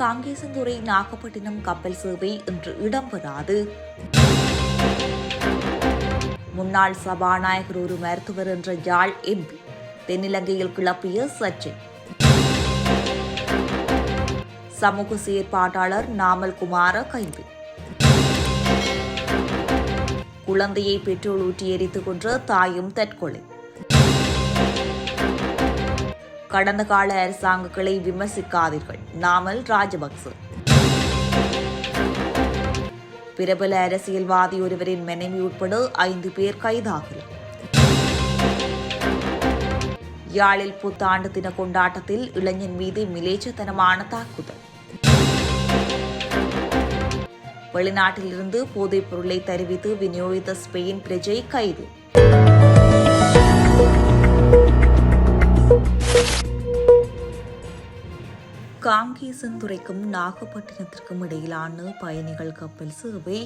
காங்கேசந்துறை நாகப்பட்டினம் கப்பல் சேவை இன்று இடம்பெறாது முன்னாள் சபாநாயகர் ஒரு மருத்துவர் என்ற யாழ் எம்பி தென்னிலங்கையில் கிளப்பிய சச்சின். சமூக செயற்பாட்டாளர் நாமல் குமார கைது குழந்தையை பெட்ரோல் ஊற்றி எரித்துக் கொன்ற தாயும் தற்கொலை. கடந்த கால அரசாங்கங்களை விமர்சிக்காதீர்கள். நாமல் ராஜபக்ச. பிரபல அரசியல்வாதி ஒருவரின் மனைவி உட்பட ஐந்து பேர் கைதாகலாம் யாழில் புத்தாண்டு தின கொண்டாட்டத்தில் இளைஞன் மீது மிலேச்சத்தனமான தாக்குதல். வெளிநாட்டிலிருந்து போதைப் பொருளை தெரிவித்து விநியோகித்த ஸ்பெயின் பிரஜை கைது. காங்கேசன்துறைக்கும் நாகப்பட்டினத்திற்கும் இடையிலான பயணிகள் கப்பல் சேவை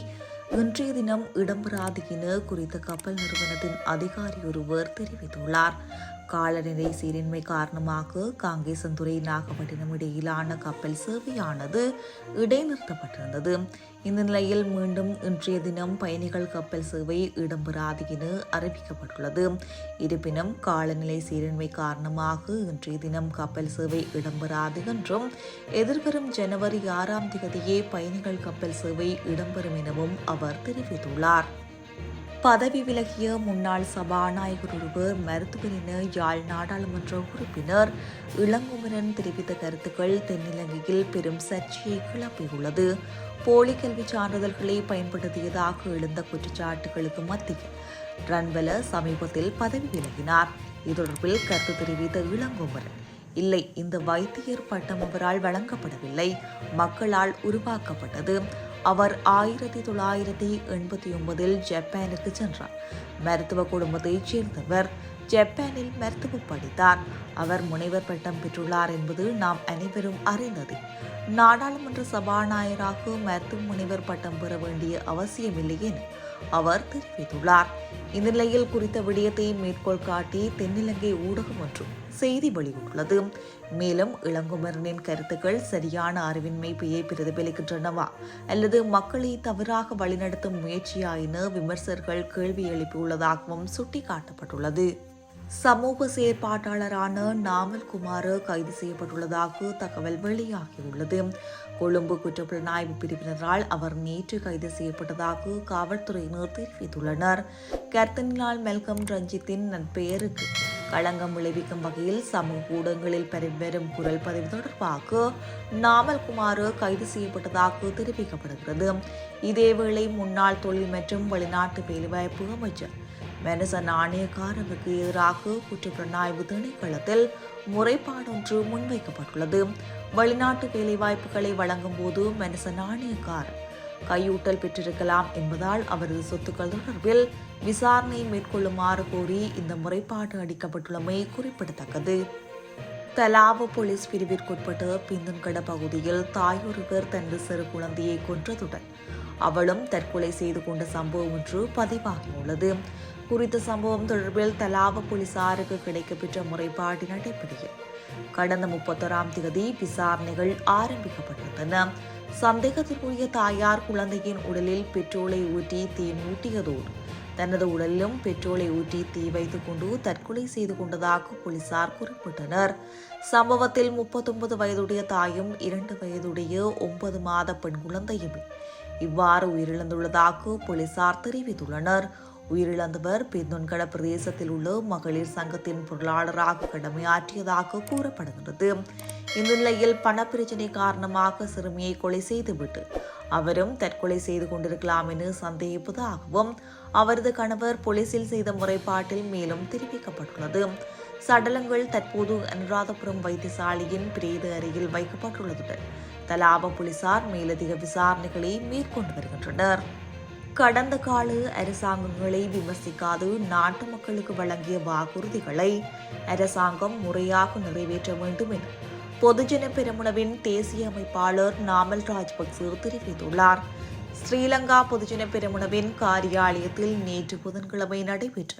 இன்றைய தினம் இடம்பெறாது என குறித்த கப்பல் நிறுவனத்தின் அதிகாரி ஒருவர் தெரிவித்துள்ளார். காலநிலை சீரின்மை காரணமாக காங்கேசந்துறை நாகப்பட்டினம் இடையிலான கப்பல் சேவையானது இடைநிறுத்தப்பட்டிருந்தது. இந்த நிலையில் மீண்டும் இன்றைய தினம் பயணிகள் கப்பல் சேவை இடம்பெறாது என அறிவிக்கப்பட்டுள்ளது. இருப்பினும் காலநிலை சீரின்மை காரணமாக இன்றைய தினம் கப்பல் சேவை இடம்பெறாது என்றும் எதிர்வரும் ஜனவரி ஆறாம் தேதியே பயணிகள் கப்பல் சேவை இடம்பெறும் எனவும் அவர் தெரிவித்துள்ளார். பதவி விலகிய முன்னாள் சபாநாயகர் ஒருவர் மருத்துவர் என யாழ் நாடாளுமன்ற உறுப்பினர் இளங்குமரன் தெரிவித்த கருத்துக்கள் தென்னிலங்கையில் பெரும் சர்ச்சையை கிளப்பியுள்ளது. போலி கல்வி சான்றிதழ்களை பயன்படுத்தியதாக எழுந்த குற்றச்சாட்டுகளுக்கு மத்தியில் ரன்வல சமீபத்தில் பதவி விலகினார். இது தொடர்பில் கருத்து தெரிவித்த இளங்குமரன் இல்லை இந்த வைத்தியர் பட்டம் அவரால் வழங்கப்படவில்லை. மக்களால் உருவாக்கப்பட்டது. அவர் ஆயிரத்தி தொள்ளாயிரத்தி எண்பத்தி ஒன்பதில் ஜப்பானுக்கு சென்றார். மருத்துவ குடும்பத்தைச் சேர்ந்தவர் ஜப்பானில் மருத்துவம் படித்தார். அவர் முனைவர் பட்டம் பெற்றுள்ளார் என்பது நாம் அனைவரும் அறிந்தது. நாடாளுமன்ற சபாநாயகராக மருத்துவ முனைவர் பட்டம் பெற வேண்டிய அவசியமில்லை என அவர் தெரிவித்துள்ளார். இந்நிலையில் குறித்த விடயத்தை மேற்கோள் காட்டி தென்னிலங்கை ஊடகம் ஒன்றும் செய்தி வெளியிட்டுள்ளது. மேலும் இளங்குமரனின் கருத்துக்கள் சரியான அறிவின்மைப்பையை பிரதிபலிக்கின்றனவா அல்லது மக்களை தவறாக வழிநடத்தும் முயற்சியா என விமர்சகர்கள் கேள்வி எழுப்பியுள்ளதாகவும் சுட்டிக்காட்டப்பட்டுள்ளது. சமூக செயற்பாட்டாளரான நாமல் குமார் கைது செய்யப்பட்டுள்ளதாக தகவல் வெளியாகியுள்ளது. கொழும்பு குற்றப்புலனாய்வு பிரிவினரால் அவர் நேற்று கைது செய்யப்பட்டதாக காவல்துறையினர் தெரிவித்துள்ளனர். கர்த்தனிலால் மெல்கம் ரஞ்சித்தின் நற்பெயருக்கு களங்கம் விளைவிக்கும் வகையில் சமூக ஊடகங்களில் பெறும் குரல் பதிவு தொடர்பாக நாமல் குமார் கைது செய்யப்பட்டதாக தெரிவிக்கப்படுகிறது இதேவேளை முன்னாள் தொழில் மற்றும் வெளிநாட்டு வேலைவாய்ப்பு அமைச்சர் மெனச நாணயக்காரருக்கு எதிராக குற்றப்புலனாய்வு திணைக்களத்தில் முறைப்பாடொன்று முன்வைக்கப்பட்டுள்ளது வெளிநாட்டு வேலைவாய்ப்புகளை வழங்கும் போது மெனச நாணயக்காரர் கையூட்டல் பெற்றிருக்கலாம் என்பதால் அவரது சொத்துக்கள் தொடர்பில் விசாரணை மேற்கொள்ளுமாறு கோரி இந்த முறைப்பாடு அளிக்கப்பட்டுள்ளமை குறிப்பிடத்தக்கது. தலாவ போலீஸ் பிரிவிற்குட்பட்ட பிந்தன்கட பகுதியில் தாயொருவர் தனது சிறு குழந்தையை கொன்றதுடன் அவளும் தற்கொலை செய்து கொண்ட சம்பவம் ஒன்று பதிவாகியுள்ளது. குறித்த சம்பவம் தொடர்பில் தலாவ போலீசாருக்கு கிடைக்கப்பெற்ற முறைப்பாட்டின் அடிப்படையில் கடந்த முப்பத்தொராம் தேதி விசாரணைகள் ஆரம்பிக்கப்பட்டிருந்தன சந்தேகத்திற்குரிய தாயார் குழந்தையின் உடலில் பெட்ரோலை ஊற்றி தீ மூட்டியதோடு தனது உடலிலும் பெட்ரோலை ஊற்றி தீ வைத்துக் கொண்டு தற்கொலை செய்து கொண்டதாக போலீசார் குறிப்பிட்டனர். சம்பவத்தில் முப்பத்தொன்பது வயதுடைய தாயும் இரண்டு வயதுடைய ஒன்பது மாத பெண் குழந்தையுமே இவ்வாறு உயிரிழந்துள்ளதாக போலீசார் தெரிவித்துள்ளனர். உயிரிழந்தவர் பிந்தொன்கட பிரதேசத்தில் உள்ள மகளிர் சங்கத்தின் பொருளாளராக கடமையாற்றியதாக கூறப்படுகிறது இந்த நிலையில் காரணமாக சிறுமியை கொலை செய்துவிட்டு அவரும் தற்கொலை செய்து கொண்டிருக்கலாம் என சந்தேகிப்பதாகவும் அவரது கணவர் போலீசில் செய்த முறைப்பாட்டில் மேலும் தெரிவிக்கப்பட்டுள்ளது. சடலங்கள் தற்போது அனுராதபுரம் வைத்தியசாலையின் பிரேத அறையில் வைக்கப்பட்டுள்ளதுடன் தலாப போலீசார் மேலதிக விசாரணைகளை மேற்கொண்டு வருகின்றனர். கடந்த கால அரசாங்கங்களை விமர்சிக்காது நாட்டு மக்களுக்கு வழங்கிய வாக்குறுதிகளை அரசாங்கம் முறையாக நிறைவேற்ற வேண்டும் என பொதுஜன பெருமுனவின் தேசிய அமைப்பாளர் நாமல் ராஜபக்சே தெரிவித்துள்ளார். ஸ்ரீலங்கா பொதுஜன பெருமுனவின் காரியாலயத்தில் நேற்று புதன்கிழமை நடைபெற்ற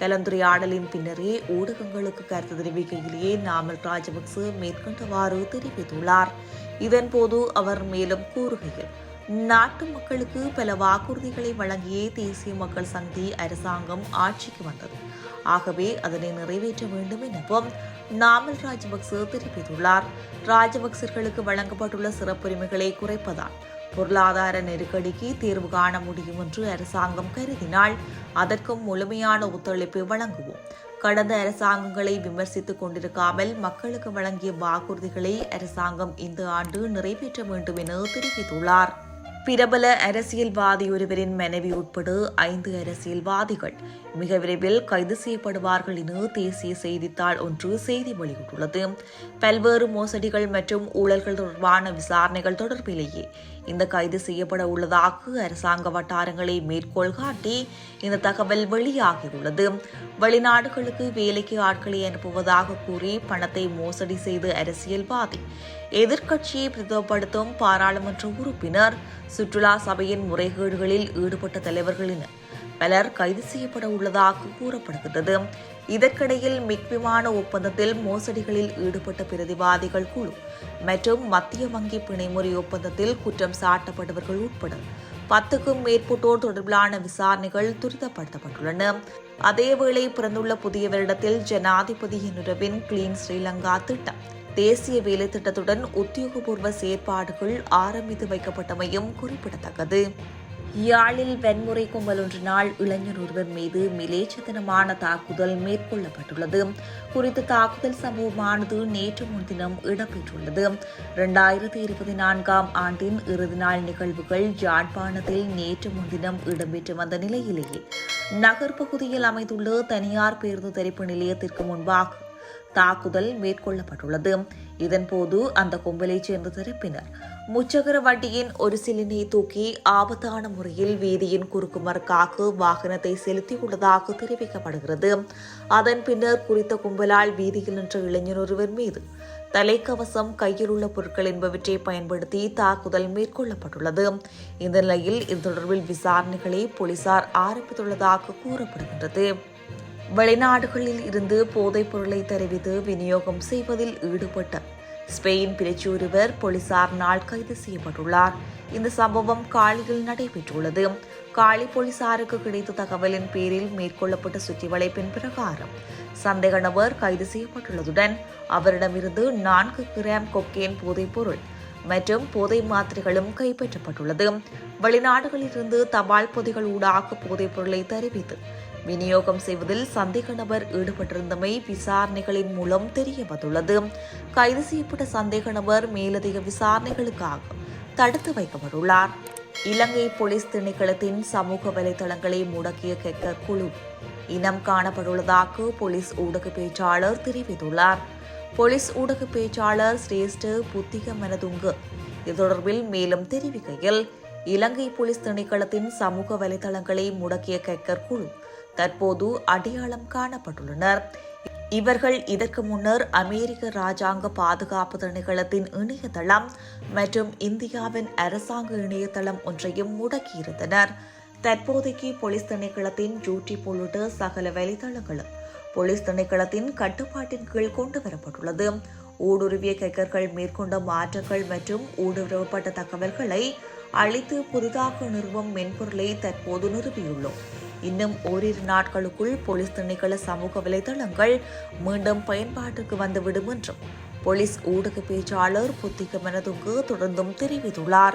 கலந்துரையாடலின் பின்னரே ஊடகங்களுக்கு கருத்து தெரிவிக்கையிலேயே நாமல் ராஜபக்சே மேற்கொண்டவாறு தெரிவித்துள்ளார். இதன்போது அவர் மேலும் கூறுகையில் நாட்டு மக்களுக்கு பல வாக்குறுதிகளை வழங்கிய தேசிய மக்கள் சக்தி அரசாங்கம் ஆட்சிக்கு வந்தது. ஆகவே அதனை நிறைவேற்ற வேண்டும் எனவும் நாமல் ராஜபக்ச தெரிவித்துள்ளார். ராஜபக்சர்களுக்கு வழங்கப்பட்டுள்ள சிறப்புரிமைகளை குறைப்பதால் பொருளாதார நெருக்கடிக்கு தீர்வு காண முடியும் என்று அரசாங்கம் கருதினால் அதற்கும் முழுமையான ஒத்துழைப்பு வழங்குவோம். கடந்த அரசாங்கங்களை விமர்சித்துக் கொண்டிருக்காமல் மக்களுக்கு வழங்கிய வாக்குறுதிகளை அரசாங்கம் இந்த ஆண்டு நிறைவேற்ற வேண்டும் என தெரிவித்துள்ளார். பிரபல அரசியல்வாதி ஒருவரின் மனைவி உட்பட ஐந்து அரசியல்வாதிகள் மிக விரைவில் கைது செய்யப்படுவார்கள் என தேசிய செய்தித்தாள் ஒன்று செய்தி வெளியிட்டுள்ளது. பல்வேறு மோசடிகள் மற்றும் ஊழல்கள் தொடர்பான விசாரணைகள் தொடர்பிலேயே இந்த கைது செய்யப்பட உள்ளதாக அரசாங்க வட்டாரங்களை மேற்கோள் காட்டி இந்த தகவல் வெளியாகியுள்ளது. வெளிநாடுகளுக்கு வேலைக்கு ஆட்களை அனுப்புவதாக கூறி பணத்தை மோசடி செய்த அரசியல்வாதி எதிர்க்கட்சியை பிரதிபடுத்தும் பாராளுமன்ற உறுப்பினர் சுற்றுலா சபையின் முறைகேடுகளில் ஈடுபட்ட தலைவர்கள் என பலர் கைது செய்யப்பட உள்ளதாக கூறப்படுகின்றது. இதற்கிடையில் மிக் விமான ஒப்பந்தத்தில் மோசடிகளில் ஈடுபட்ட பிரதிவாதிகள் குழு மற்றும் மத்திய வங்கி பிணைமுறை ஒப்பந்தத்தில் குற்றம் சாட்டப்பட்டவர்கள் உட்பட பத்துக்கும் மேற்பட்டோர் தொடர்பிலான விசாரணைகள் துரிதப்படுத்தப்பட்டுள்ளன. அதேவேளை பிறந்துள்ள புதிய வருடத்தில் ஜனாதிபதியின் உறவின் கிளீன் ஸ்ரீலங்கா திட்டம் தேசிய வேலை திட்டத்துடன் உத்தியோகபூர்வ செயற்பாடுகள் ஆரம்பித்து வைக்கப்பட்டமையும் குறிப்பிடத்தக்கது. யாழில் வன்முறை கும்பல் ஒன்றினால் இளைஞர் ஒருவர் மீது மிலேச்சத்தனமான தாக்குதல் மேற்கொள்ளப்பட்டுள்ளது. குறித்த தாக்குதல் சம்பவமானது நேற்று முன்தினம் இடம்பெற்றுள்ளது. இரண்டாயிரத்தி இருபத்தி நான்காம் ஆண்டின் இறுதி நாள் நிகழ்வுகள் யாழ்ப்பாணத்தில் நேற்று முன்தினம் இடம்பெற்று வந்த நிலையிலேயே. நகர்ப்பகுதியில் அமைந்துள்ள தனியார் பேருந்து தரிப்பு நிலையத்திற்கு முன்பாக தாக்குதல் மேற்கொள்ளப்பட்டுள்ளது. இதன்போது அந்த கும்பலைச் சேர்ந்த தரப்பினர் முச்சகர வண்டியின் ஒரு சிலினை தூக்கி ஆபத்தான முறையில் வீதியின் குறுக்குமறுக்காக வாகனத்தை செலுத்தியுள்ளதாக தெரிவிக்கப்படுகிறது. அதன் பின்னர் குறித்த கும்பலால் வீதியில் நின்ற இளைஞர் ஒருவர் மீது தலைக்கவசம் கையில் உள்ள பொருட்கள் என்பவற்றை பயன்படுத்தி தாக்குதல் மேற்கொள்ளப்பட்டுள்ளது. இந்த நிலையில் இது தொடர்பில் விசாரணைகளை போலீசார் ஆரம்பித்துள்ளதாக கூறப்படுகின்றது. வெளிநாடுகளில் இருந்து போதைப் பொருளை தெரிவித்து விநியோகம் செய்வதில் ஈடுபட்ட ஸ்பெயின் பிரிச்சூருவர் போலீசார் நாள் கைது செய்யப்பட்டுள்ளார். இந்த சம்பவம் காலியில் நடைபெற்றுள்ளது. காலி போலீசாருக்கு கிடைத்த தகவலின் பேரில் மேற்கொள்ளப்பட்ட சுற்றி வளைப்பின் பிரகாரம் சந்தேக நபர் கைது செய்யப்பட்டுள்ளதுடன் அவரிடமிருந்து நான்கு கிராம் கொக்கேன் போதைப் பொருள் மற்றும் போதை மாத்திரைகளும் கைப்பற்றப்பட்டுள்ளது. வெளிநாடுகளிலிருந்து தபால் பொதிகள் ஊடாக போதைப் பொருளை தெரிவித்து விநியோகம் செய்வதில் சந்தேக நபர் ஈடுபட்டிருந்தமை விசாரணைகளின் மூலம் தெரியவந்துள்ளது. கைது செய்யப்பட்ட சந்தேக நபர் மேலதிக விசாரணைகளுக்காக தடுத்து வைக்கப்பட்டுள்ளார். இலங்கை போலீஸ் திணைக்களத்தின் சமூக வலைதளங்களை முடக்கிய கெக்கர் குழு இனம் காணப்பட்டுள்ளதாக போலீஸ் ஊடக பேச்சாளர் தெரிவித்துள்ளார். போலீஸ் ஊடக பேச்சாளர் சிரேஷ்ட புத்திக மனதுங்கு இது தொடர்பில் மேலும் தெரிவிக்கையில் இலங்கை போலீஸ் திணைக்களத்தின் சமூக வலைதளங்களை முடக்கிய கெக்கர் குழு தற்போது அடையாளம் காணப்பட்டுள்ளனர். இவர்கள் இதற்கு முன்னர் அமெரிக்க ராஜாங்க பாதுகாப்பு திணைக்களத்தின் இணையதளம் மற்றும் இந்தியாவின் அரசாங்க இணையதளம் ஒன்றையும் முடக்கியிருந்தனர். தற்போதைக்கு போலீஸ் திணைக்களத்தின் யூடியூப் உள்ளிட்ட சகல வலைதளங்களும் போலீஸ் திணைக்களத்தின் கட்டுப்பாட்டின் கீழ் கொண்டு வரப்பட்டுள்ளது. ஊடுருவிய கைக்கர்கள் மேற்கொண்ட மாற்றங்கள் மற்றும் ஊடுருவப்பட்ட தகவல்களை அளித்து புதிதாக நிறுவும் மென்பொருளை தற்போது நிறுவியுள்ளோம். இன்னும் ஓரிரு நாட்களுக்குள் போலீஸ் திணைக்கள சமூக வலைதளங்கள் மீண்டும் பயன்பாட்டுக்கு வந்துவிடும் என்றும் போலீஸ் ஊடக பேச்சாளர் புத்திக மனதுக்கு தொடர்ந்தும் தெரிவித்துள்ளார்.